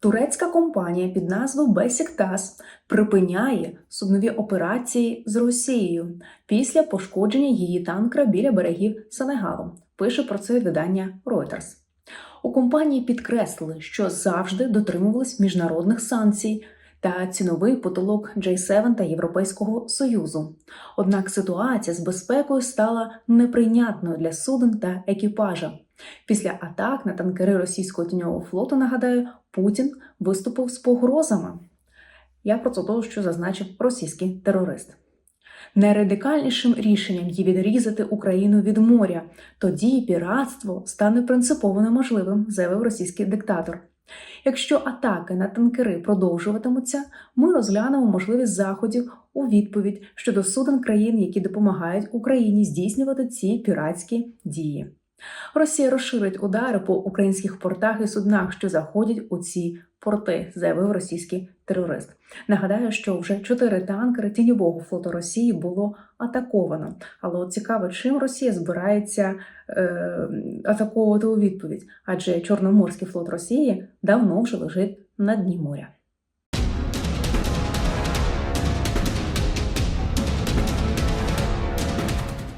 Турецька компанія під назвою Бесіктас припиняє суднові операції з Росією після пошкодження її танкера біля берегів Сенегалу. Пише про це видання Reuters. У компанії підкреслили, що завжди дотримувались міжнародних санкцій та ціновий потолок J7 та Європейського Союзу. Однак ситуація з безпекою стала неприйнятною для суден та екіпажа. Після атак на танкери російського тіньового флоту, нагадаю, Путін виступив з погрозами. Я про це того, що зазначив російський терорист. Найрадикальнішим рішенням є відрізати Україну від моря. Тоді піратство стане принципово неможливим, заявив російський диктатор. Якщо атаки на танкери продовжуватимуться, ми розглянемо можливість заходів у відповідь щодо суден країн, які допомагають Україні здійснювати ці піратські дії. Росія розширить удари по українських портах і суднах, що заходять у ці порти, заявив російський терорист. Нагадаю, що вже чотири танкери тіньового флоту Росії було атаковано. Але от цікаво, чим Росія збирається е, атаковувати у відповідь, адже Чорноморський флот Росії давно вже лежить на дні моря.